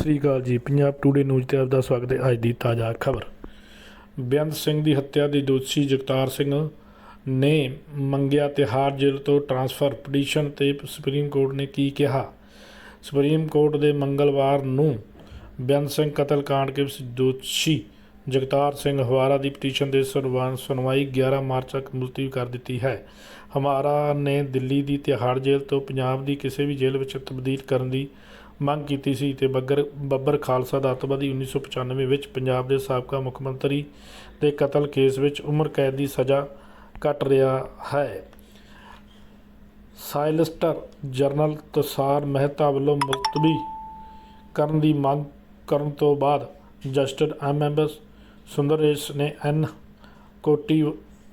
ਸ੍ਰੀ ਅਕਾਲ ਜੀ। Punjab today news ਤੇ ਆਪਦਾ ਸਵਾਗਤ ਹੈ। ਅੱਜ ਦੀ ਤਾਜ਼ਾ ਖਬਰ। ਬੇਅੰਤ ਸਿੰਘ ਦੀ ਹੱਤਿਆ ਦੇ ਦੋਸ਼ੀ ਜਗਤਾਰ ਸਿੰਘ ਨੇ ਮੰਗਿਆ ਤਿਹਾੜ ਜੇਲ੍ਹ ਤੋਂ ਟਰਾਂਸਫਰ ਪਟੀਸ਼ਨ ਤੇ ਸੁਪਰੀਮ ਕੋਰਟ ਨੇ ਕੀ ਕਿਹਾ? ਸੁਪਰੀਮ ਕੋਰਟ ਦੇ ਮੰਗਲਵਾਰ ਨੂੰ ਬੇਅੰਤ ਸਿੰਘ ਕਤਲ ਕਾਂਡ ਕੇ ਦੋਸ਼ੀ ਜਗਤਾਰ ਸਿੰਘ ਹਵਾਰਾ ਦੀ ਪਟੀਸ਼ਨ ਦੇ ਸੁਣਵਾ- ਸੁਣਵਾਈ 11 ਮਾਰਚ ਤੱਕ ਮੁਲਤਵੀ ਕਰ ਦਿੱਤੀ ਹੈ। ਹਮਾਰਾ ਨੇ ਦਿੱਲੀ ਦੀ ਤਿਹਾੜ ਜੇਲ੍ਹ ਤੋਂ ਪੰਜਾਬ ਦੀ ਕਿਸੇ ਵੀ ਜੇਲ੍ਹ ਵਿੱਚ ਤਬਦੀਲ ਕਰਨ ਦੀ ਮੰਗ ਕੀਤੀ ਸੀ ਤੇ ਬੱਗਰ, ਬੱਬਰ ਖਾਲਸਾ ਦਾ ਅੱਤਵਾਦੀ 1995 ਵਿੱਚ ਪੰਜਾਬ ਦੇ ਸਾਬਕਾ ਮੁੱਖ ਮੰਤਰੀ ਦੇ ਕਤਲ ਕੇਸ ਵਿੱਚ ਉਮਰ ਕੈਦ ਦੀ ਸਜ਼ਾ ਕੱਟ ਰਿਹਾ ਹੈ। ਸਾਇਲਸਟਰ ਜਰਨਲ ਤਸਾਰ ਮਹਿਤਾ ਵੱਲੋਂ ਮੁਲਤਵੀ ਕਰਨ ਦੀ ਮੰਗ ਕਰਨ ਤੋਂ ਬਾਅਦ ਜਸਟਿਸ ਐਮ ਐਮ ਸੁੰਦਰੇਸ਼ ਨੇ ਐਨ ਕੋਟੀ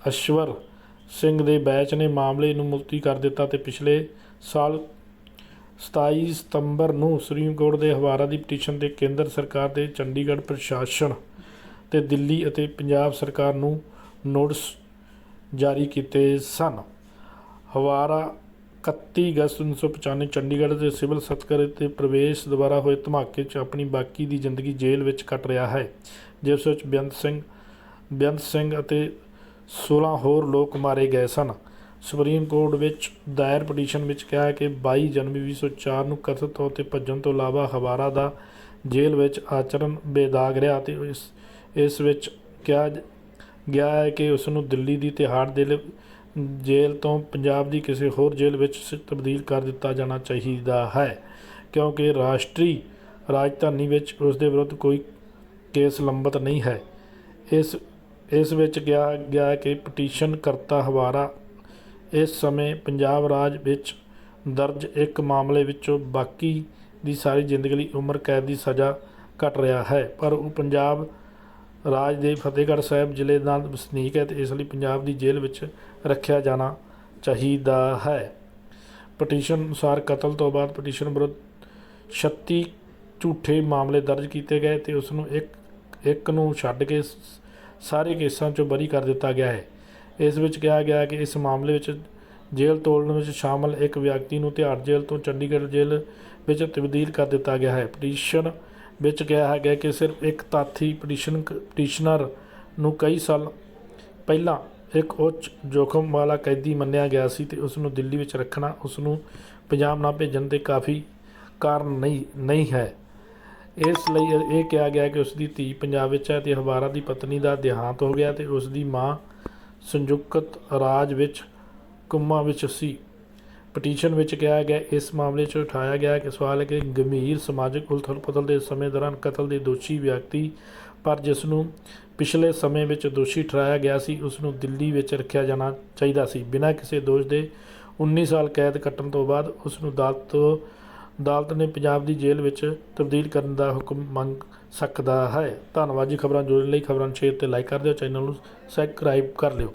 ਅਸ਼ਵਰ ਸਿੰਘ ਦੇ ਬੈਚ ਨੇ ਮਾਮਲੇ ਨੂੰ ਮੁਲਤਵੀ ਕਰ ਦਿੱਤਾ ਤੇ ਪਿਛਲੇ ਸਾਲ 27 ਸਤੰਬਰ ਨੂੰ ਸੁਪਰੀਮ ਕੋਰਟ ਦੇ ਹਵਾਰਾ ਦੀ ਪਟੀਸ਼ਨ ਤੇ ਕੇਂਦਰ ਸਰਕਾਰ ਦੇ ਚੰਡੀਗੜ੍ਹ ਪ੍ਰਸ਼ਾਸਨ ਤੇ ਦਿੱਲੀ ਅਤੇ ਪੰਜਾਬ ਸਰਕਾਰ ਨੂੰ ਨੋਟਿਸ ਜਾਰੀ ਕੀਤੇ ਸਨ। ਹਵਾਰਾ 31 ਅਗਸਤ 1995 ਚੰਡੀਗੜ੍ਹ ਦੇ ਸਿਵਲ ਸਤਕਰ ਤੇ ਪ੍ਰਵੇਸ਼ ਦੁਆਰਾ ਹੋਏ ਧਮਾਕੇ 'ਚ ਆਪਣੀ ਬਾਕੀ ਦੀ ਜ਼ਿੰਦਗੀ ਜੇਲ੍ਹ ਵਿੱਚ ਕੱਟ ਰਿਹਾ ਹੈ। ਜਿਸ ਵਿੱਚ ਬੇਅੰਤ ਸਿੰਘ ਬੇਅੰਤ ਸਿੰਘ ਅਤੇ 16 ਹੋਰ ਲੋਕ ਮਾਰੇ ਗਏ ਸਨ। ਸੁਪਰੀਮ ਕੋਰਟ ਵਿੱਚ ਦਾਇਰ ਪਟੀਸ਼ਨ ਵਿੱਚ ਕਿਹਾ ਹੈ ਕਿ 22 ਜਨਵਰੀ 2004 ਨੂੰ ਕਥਿਤ ਤੌਰ ਤੇ ਭੱਜਣ ਤੋਂ ਇਲਾਵਾ ਹਵਾਰਾ ਦਾ ਜੇਲ੍ਹ ਵਿੱਚ ਆਚਰਣ ਬੇਦਾਗ ਰਿਹਾ ਤੇ ਇਸ ਇਸ ਵਿੱਚ ਕਿਹਾ ਗਿਆ ਹੈ ਕਿ ਉਸ ਨੂੰ ਦਿੱਲੀ ਦੀ ਤਿਹਾੜ ਦੇ ਜੇਲ੍ਹ ਤੋਂ ਪੰਜਾਬ ਦੀ ਕਿਸੇ ਹੋਰ ਜੇਲ੍ਹ ਵਿੱਚ ਸ- ਤਬਦੀਲ ਕਰ ਦਿੱਤਾ ਜਾਣਾ ਚਾਹੀਦਾ ਹੈ। ਕਿਉਂਕਿ ਰਾਸ਼ਟਰੀ ਰਾਜਧਾਨੀ ਵਿੱਚ ਉਸ ਦੇ ਵਿਰੁੱਧ ਕੋਈ ਕੇਸ ਲੰਬਤ ਨਹੀਂ ਹੈ। ਇਸ ਇਸ ਵਿੱਚ ਕਿਹਾ ਗਿਆ ਹੈ ਕਿ ਪਟੀਸ਼ਨ ਕਰਤਾ ਹਵਾਰਾ ਇਸ ਸਮੇਂ ਪੰਜਾਬ ਰਾਜ ਵਿੱਚ ਦਰਜ ਇੱਕ ਮਾਮਲੇ ਵਿੱਚੋਂ ਬਾਕੀ ਦੀ ਸਾਰੀ ਜ਼ਿੰਦਗੀ ਲਈ ਉਮਰ ਕੈਦ ਦੀ ਸਜ਼ਾ ਕੱਟ ਰਿਹਾ ਹੈ। ਪਰ ਉਹ ਪੰਜਾਬ ਰਾਜ ਦੇ ਫਤਿਹਗੜ੍ਹ ਸਾਹਿਬ ਜ਼ਿਲ੍ਹੇ ਦਾ ਵਸਨੀਕ ਹੈ ਤੇ ਇਸ ਲਈ ਪੰਜਾਬ ਦੀ ਜੇਲ੍ਹ ਵਿੱਚ ਰੱਖਿਆ ਜਾਣਾ ਚਾਹੀਦਾ ਹੈ। ਪਟੀਸ਼ਨ ਅਨੁਸਾਰ ਕਤਲ ਤੋਂ ਬਾਅਦ ਪਟੀਸ਼ਨ ਵਿਰੁੱਧ 36 ਝੂਠੇ ਮਾਮਲੇ ਦਰਜ ਕੀਤੇ ਗਏ ਤੇ ਉਸ ਨੂੰ ਇੱਕ ਇੱਕ ਨੂੰ ਛੱਡ ਕੇ ਸਾਰੇ ਕੇਸਾਂ 'ਚੋਂ ਬਰੀ ਕਰ ਦਿੱਤਾ ਗਿਆ ਹੈ। ਇਸ ਵਿੱਚ ਕਿਹਾ ਗਿਆ ਕਿ ਇਸ ਮਾਮਲੇ ਵਿੱਚ ਜੇਲ੍ਹ ਤੋੜਨ ਵਿੱਚ ਸ਼ਾਮਲ ਇੱਕ ਵਿਅਕਤੀ ਨੂੰ ਤਿਹਾੜ ਜੇਲ੍ਹ ਤੋਂ ਚੰਡੀਗੜ੍ਹ ਜੇਲ੍ਹ ਵਿੱਚ ਤਬਦੀਲ ਕਰ ਦਿੱਤਾ ਗਿਆ ਹੈ। ਪਟੀਸ਼ਨ ਵਿੱਚ ਕਿਹਾ ਗਿਆ ਕਿ ਸਿਰਫ ਇੱਕ ਤਾਥੀ ਪਟੀਸ਼ਨ ਪਟੀਸ਼ਨਰ ਨੂੰ ਕਈ ਸਾਲ ਪਹਿਲਾਂ ਇੱਕ ਉੱਚ ਜੋਖਮ ਵਾਲਾ ਕੈਦੀ ਮੰਨਿਆ ਗਿਆ ਸੀ ਤੇ ਉਸ ਨੂੰ ਦਿੱਲੀ ਵਿੱਚ ਰੱਖਣਾ, ਉਸ ਨੂੰ ਪੰਜਾਬ ਨਾ ਭੇਜਣ ਦੇ ਕਾਫੀ ਕਾਰਨ ਨਹੀਂ ਨਹੀਂ ਹੈ। ਇਸ ਲਈ ਇਹ ਕਿਹਾ ਗਿਆ ਕਿ ਉਸ ਦੀ ਧੀ ਪੰਜਾਬ ਵਿੱਚ ਹੈ ਤੇ ਹਵਾਰਾ ਦੀ ਪਤਨੀ ਦਾ ਦੇਹਾਂਤ ਹੋ ਗਿਆ ਤੇ ਉਸ ਦੀ ਮਾਂ ਸੰਯੁਕਤ ਰਾਜ ਵਿੱਚ ਕੁੰਮਾ ਵਿੱਚ ਸੀ। ਪਟੀਸ਼ਨ ਵਿੱਚ ਕਿਹਾ ਗਿਆ, ਇਸ ਮਾਮਲੇ 'ਚ ਉਠਾਇਆ ਗਿਆ ਕਿ ਸਵਾਲ ਹੈ ਕਿ ਗੰਭੀਰ ਸਮਾਜਿਕ ਉਲਥਲ-ਪੁਥਲ ਦੇ ਸਮੇਂ ਦੌਰਾਨ ਕਤਲ ਦੇ ਦੋਸ਼ੀ ਵਿਅਕਤੀ, ਪਰ ਜਿਸ ਨੂੰ ਪਿਛਲੇ ਸਮੇਂ ਵਿੱਚ ਦੋਸ਼ੀ ਠਹਿਰਾਇਆ ਗਿਆ ਸੀ, ਉਸ ਨੂੰ ਦਿੱਲੀ ਵਿੱਚ ਰੱਖਿਆ ਜਾਣਾ ਚਾਹੀਦਾ ਸੀ। ਬਿਨਾਂ ਕਿਸੇ ਦੋਸ਼ ਦੇ 19 ਸਾਲ ਕੈਦ ਕੱਟਣ ਤੋਂ ਬਾਅਦ ਉਸ ਨੂੰ ਅਦਾਲਤ ਤੋਂ ਅਦਾਲਤ ਨੇ ਪੰਜਾਬ ਦੀ ਜੇਲ੍ਹ ਵਿੱਚ ਤਬਦੀਲ ਕਰਨ ਦਾ ਹੁਕਮ ਮੰਗ ਸਕਦਾ ਹੈ। ਧੰਨਵਾਦ ਜੀ ਖਬਰਾਂ ਜੁੜਨ ਲਈ। ਖਬਰਾਂ ਨੂੰ ਸ਼ੇਅਰ ਤੇ ਲਾਈਕ ਕਰ ਦਿਓ। ਚੈਨਲ ਨੂੰ ਸਬਸਕ੍ਰਾਈਬ ਕਰ ਲਿਓ।